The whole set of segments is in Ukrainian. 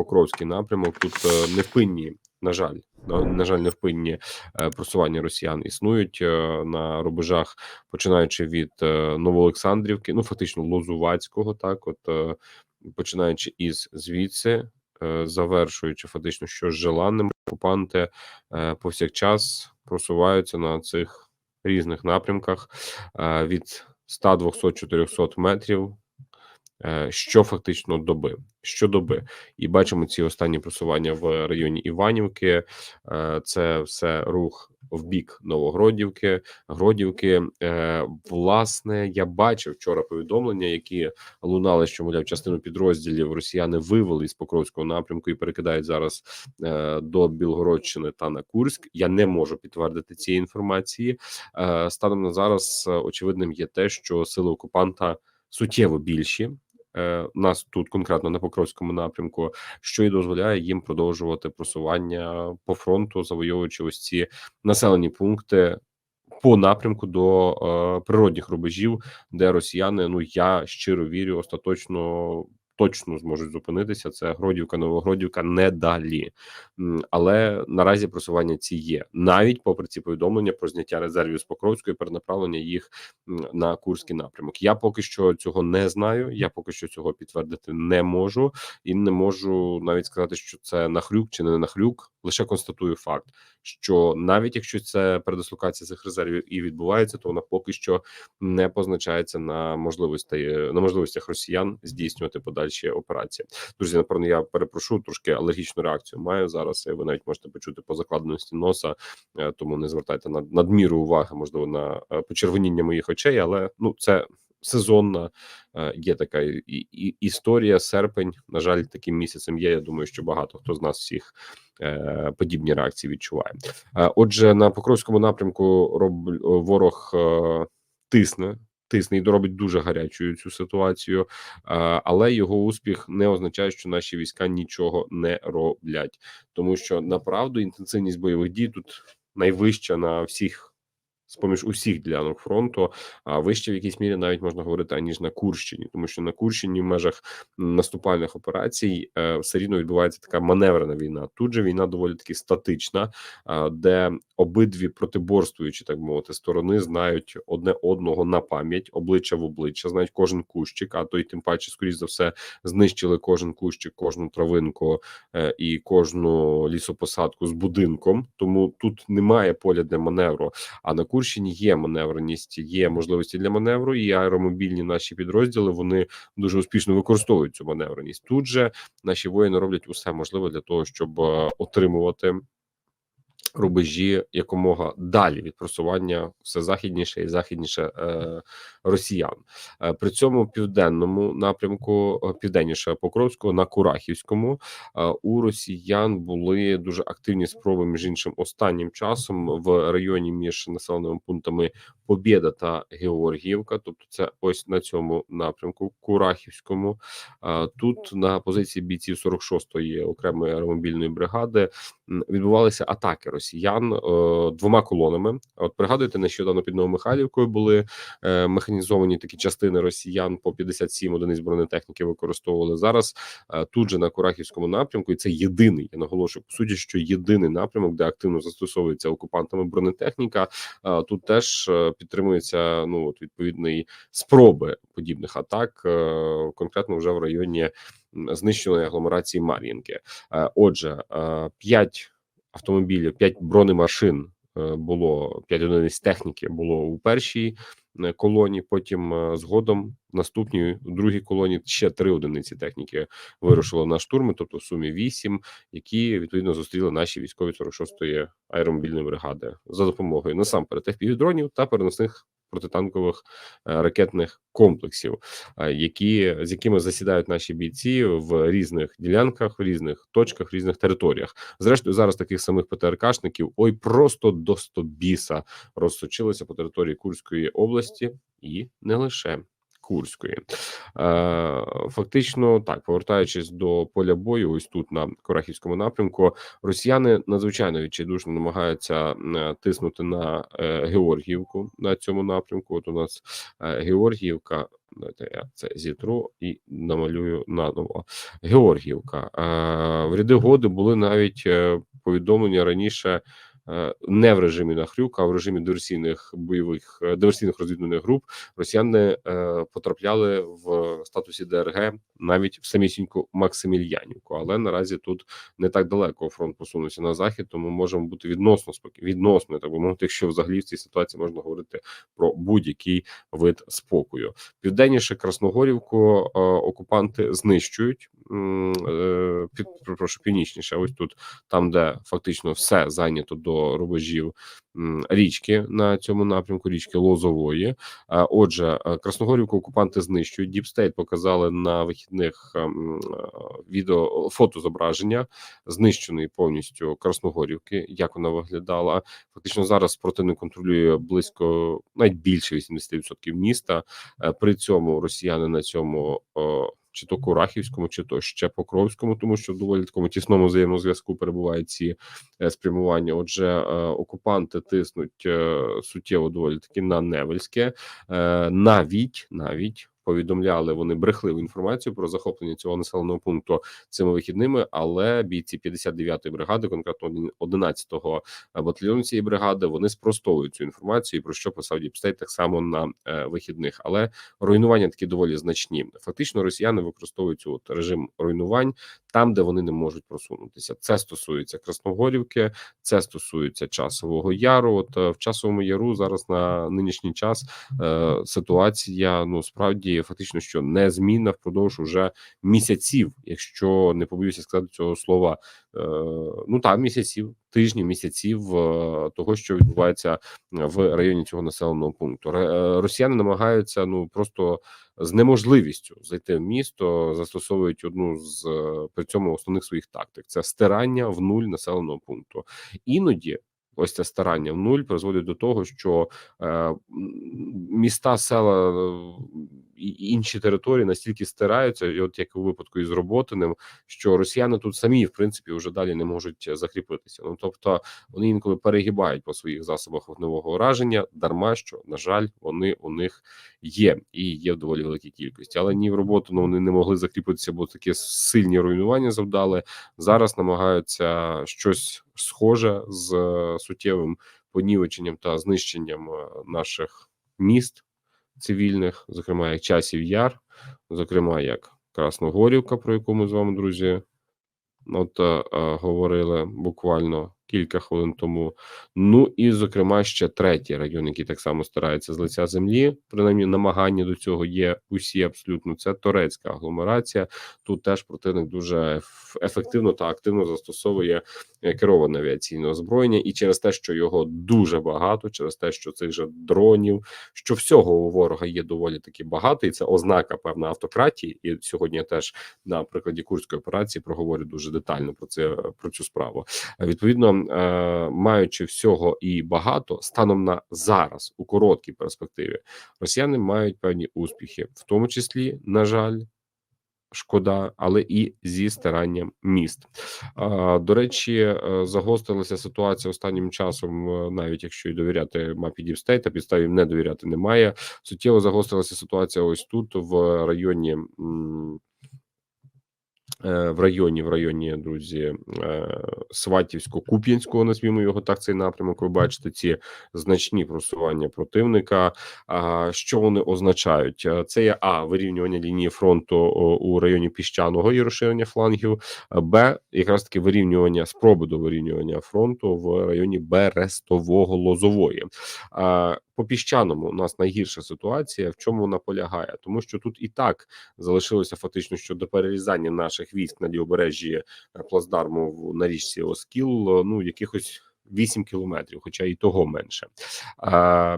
Покровський напрямок. Тут е, невпинні, на жаль, на, жаль, невпинні е, просування росіян існують е, на рубежах, починаючи від Новоолександрівки, ну фактично Лозувацького, так от починаючи із звідси, завершуючи фактично, що з желанним окупанти повсякчас просуваються на цих різних напрямках від 100, 200, 400 метрів. Е, Що фактично доби, щодоби, і бачимо ці останні просування в районі Іванівки. Е, Це все рух в бік Новогродівки, Гродівки. Е, Власне, я бачив вчора повідомлення, які лунали, що мовляв, частину підрозділів росіяни вивели з Покровського напрямку і перекидають зараз до Білгородщини та на Курськ. Я не можу підтвердити цієї інформації. Станом на зараз очевидним є те, що сили окупанта суттєво більші. Е, Нас тут конкретно на Покровському напрямку, що і дозволяє їм продовжувати просування по фронту, завойовуючи ось ці населені пункти по напрямку до е, природних рубежів, де росіяни, ну я щиро вірю, остаточно точно зможуть зупинитися. Це Гродівка, Новогродівка, не далі. Але наразі просування ці є, навіть попри ці повідомлення про зняття резервів з Покровської, перенаправлення їх на Курський напрямок. Я поки що цього не знаю. Я поки що цього підтвердити не можу, і не можу навіть сказати, що це нахрюк чи не нахрюк. Лише констатую факт, що навіть якщо це передислокація цих резервів і відбувається, то вона поки що не позначається на можливості на можливостях росіян здійснювати подальші операції. Друзі, напевно, я перепрошу трошки алергічну реакцію. Маю зараз. Ви навіть можете почути по закладеності носа, е, тому не звертайте над надміру уваги, можливо, на е, почервоніння моїх очей, але ну це. Сезонна е, є така і, і історія. Серпень, на жаль, таким місяцем є. Я думаю, що багато хто з нас всіх е, подібні реакції відчуває. Е, Отже, на Покровському напрямку роб ворог е, тисне. Тисне і доробить дуже гарячою цю ситуацію, е, але його успіх не означає, що наші війська нічого не роблять, тому що направду інтенсивність бойових дій тут найвища на всіх з поміж усіх ділянок фронту, а вище в якійсь мірі навіть можна говорити аніж на Курщині, тому що на Курщині в межах наступальних операцій е, все рівно відбувається така маневрена війна. Тут же війна доволі таки статична, де обидві протиборствуючі, так мовити, сторони знають одне одного на пам'ять, обличчя в обличчя, знають кожен кущик, а то й тим паче, скоріш за все, знищили кожен кущик, кожну травинку е, і кожну лісопосадку з будинком. Тому тут немає поля для маневру. А на Курщині є маневреність, є можливості для маневру, і аеромобільні наші підрозділи вони дуже успішно використовують цю маневреність. Тут же наші воїни роблять усе можливе для того, щоб е, отримувати. Рубежі якомога далі від просування все західніше і західніше е, росіян. Е, при цьому південному напрямку, е, південніше Покровського на Курахівському е, у росіян були дуже активні спроби між іншим останнім часом в районі між населеними пунктами Побєда та Георгіївка. Тобто, це ось на цьому напрямку Курахівському. Е, тут на позиції бійців 46-ї окремої аеромобільної бригади відбувалися атаки росіян е, двома колонами. От пригадуєте, нещодавно під Новомихайлівкою були е, механізовані такі частини росіян по 57 одиниць бронетехніки використовували зараз. е, тут же на Курахівському напрямку, і це єдиний, я наголошую, по суті, що єдиний напрямок, де активно застосовується окупантами бронетехніка. тут теж підтримується ну от відповідний спроби подібних атак, конкретно вже в районі знищеної агломерації Мар'їнки. Отже, е, п'ять автомобілів, п'ять бронемашин е, було п'ять одиниць техніки було у першій е, колоні. Потім е, згодом наступній у другій колоні ще три одиниці техніки вирушило на штурми, тобто в сумі вісім, які відповідно зустріли наші військові 46-ї аеромобільної бригади за допомогою насамперед FPV-дронів та переносних протитанкових е, ракетних комплексів, які з якими засідають наші бійці в різних ділянках, в різних точках, в різних територіях. Зрештою, зараз таких самих ПТРКшників ой просто до стобіса розсочилося по території Курської області і не лише Курської. Е, Фактично, так повертаючись до поля бою, ось тут на Корахівському напрямку, росіяни надзвичайно відчайдушно намагаються е, тиснути на е, Георгіївку на цьому напрямку. От у нас Георгіївка. Давайте я це зітру і намалюю наново. Георгіївка. В ряди годи були навіть повідомлення раніше не в режимі нахрюк, а в режимі диверсійних бойових е, диверсійних розвідувальних груп. Росіяни е, потрапляли в статусі ДРГ навіть в самісіньку Максимільянівку. Але наразі тут не так далеко фронт посунувся на захід, тому можемо бути відносно спокій, відносно так би мовити, якщо взагалі в цій ситуації можна говорити про будь-який вид спокою. Південніше Красногорівку е, окупанти знищують. е, Під прошу північніше. Ось тут, там, де фактично все зайнято до рубежів річки на цьому напрямку, річки Лозової. Отже, е, Красногорівку окупанти знищують. Діпстейт показали на вихідних ем, е, відео фотозображення знищеної повністю Красногорівки. Як вона виглядала? Фактично зараз противник контролює близько навіть більше 80% міста. Е, При цьому росіяни на цьому. Чи то Курахівському, чи то ще Покровському, тому що в доволі такому тісному взаємозв'язку перебувають ці е, спрямування. Отже, е, окупанти тиснуть е, суттєво доволі таки на Невельське, навіть навіть. Повідомляли вони брехливу інформацію про захоплення цього населеного пункту цими вихідними, але бійці 59-ї бригади, конкретно 11-го батальйону цієї бригади, вони спростовують цю інформацію, про що писав Діпстейт так само на е, вихідних. Але руйнування такі доволі значні. Фактично, росіяни використовують от режим руйнувань там, де вони не можуть просунутися. Це стосується Красногорівки, це стосується часового яру. От е, в часовому яру зараз на нинішній час е, ситуація ну справді фактично що незмінна впродовж уже місяців, якщо не побоюся сказати цього слова. Е, ну так, місяців, тижнів, місяців е, того, що відбувається в районі цього населеного пункту. Е, Росіяни намагаються ну просто з неможливістю зайти в місто, застосовують одну з при цьому основних своїх тактик: це стирання в нуль населеного пункту. Іноді. Ось це старання в нуль призводить до того, що е, міста, села е, і інші території настільки стираються, і от як у випадку із Роботиним, що росіяни тут самі в принципі вже далі не можуть закріпитися. Ну тобто вони інколи перегибають по своїх засобах вогневого ураження, дарма що на жаль, вони у них є і є в доволі великій кількості. Але ні в роботу ну, вони не могли закріпитися, бо такі сильні руйнування завдали. Зараз намагаються щось схоже з е, суттєвим понівеченням та знищенням е, наших міст цивільних, зокрема як часів яр, зокрема як Красногорівка, про яку ми з вами, друзі, от е, говорили буквально кілька хвилин тому. Ну і зокрема ще третій район, який так само старається з лиця землі. Принаймні, намагання до цього є усі абсолютно. Це турецька агломерація. Тут теж противник дуже ефективно та активно застосовує е, кероване авіаційне озброєння, і через те, що його дуже багато, через те, що цих же дронів, що всього у ворога є доволі таки багато, і це ознака певна автократії. І сьогодні я теж на прикладі курської операції проговорю дуже детально про це про цю справу. Відповідно, маючи всього і багато, станом на зараз у короткій перспективі, росіяни мають певні успіхи, в тому числі, на жаль. Шкода, але і зі старанням міст. До речі, е, загострилася ситуація останнім часом, е, навіть якщо й довіряти мапі Діпстейт, а підставів не довіряти немає. Суттєво загострилася ситуація ось тут, в районі. Е, В районі, в районі, друзі, е, Сватівсько-Куп'янського, назвімо його так, цей напрямок. Ви бачите ці значні просування противника. Що вони означають? Е, Це є а вирівнювання лінії фронту у районі піщаного і розширення флангів. Б якраз таки вирівнювання спроби до вирівнювання фронту в районі Берестового Лозової. По піщаному у нас найгірша ситуація. В чому вона полягає? Тому що тут і так залишилося фактично щодо перерізання наших військ на лівобережжі е, плацдарму на річці Оскіл. е, Ну якихось 8 кілометрів, хоча і того менше.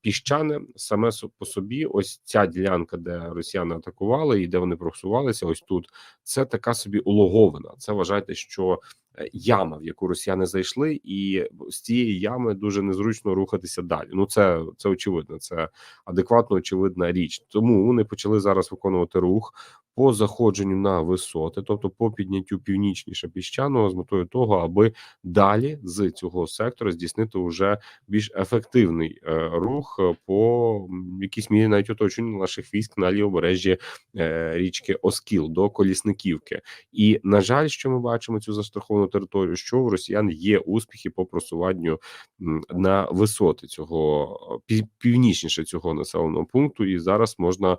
Піщане саме по собі, ось ця ділянка, де росіяни атакували і де вони просувалися, ось тут це така собі улоговина. Це вважайте, що е, яма, в яку росіяни зайшли, і з цієї ями дуже незручно рухатися далі. Ну це це очевидно, це адекватно очевидна річ. Тому вони почали зараз виконувати рух по заходженню на висоти, тобто по підняттю північніше піщаного, з метою того, аби далі з цього сектора здійснити вже більш ефективний е, рух е, по якійсь мірі навіть оточенню наших військ на лівобережжі е, річки Оскіл до Колісниківки. І на жаль, що ми бачимо цю застраховану територію, що у росіян є успіхи по просуванню на висоти цього північніше цього населеного пункту, і зараз можна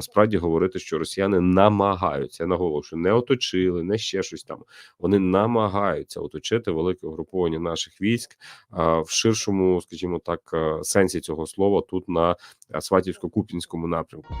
справді говорити, що росіяни намагаються. Я наголошую, не оточили, не ще щось там. Вони намагаються оточити велике угруповання наших військ а, в ширшому, скажімо так, е, сенсі цього слова тут на Сватівсько-Купінському напрямку.